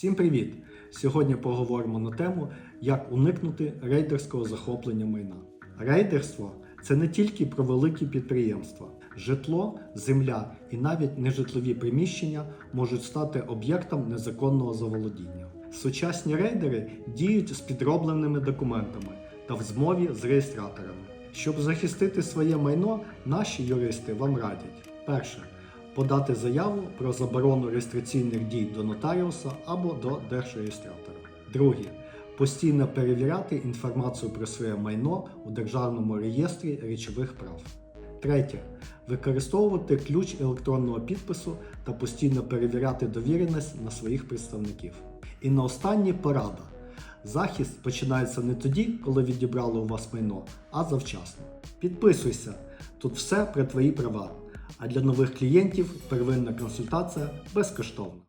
Всім привіт! Сьогодні поговоримо на тему, як уникнути рейдерського захоплення майна. Рейдерство це не тільки про великі підприємства. Житло, земля і навіть нежитлові приміщення можуть стати об'єктом незаконного заволодіння. Сучасні рейдери діють з підробленими документами та в змові з реєстраторами. Щоб захистити своє майно, наші юристи вам радять: перше подати заяву про заборону реєстраційних дій до нотаріуса або до держреєстратора. Друге постійно перевіряти інформацію про своє майно у Державному реєстрі речових прав. Третє використовувати ключ електронного підпису та постійно перевіряти довіреність на своїх представників. І на останнє порада. Захист починається не тоді, коли відібрали у вас майно, а завчасно. Підписуйся, тут все про твої права. А для нових клієнтів первинна консультація безкоштовна.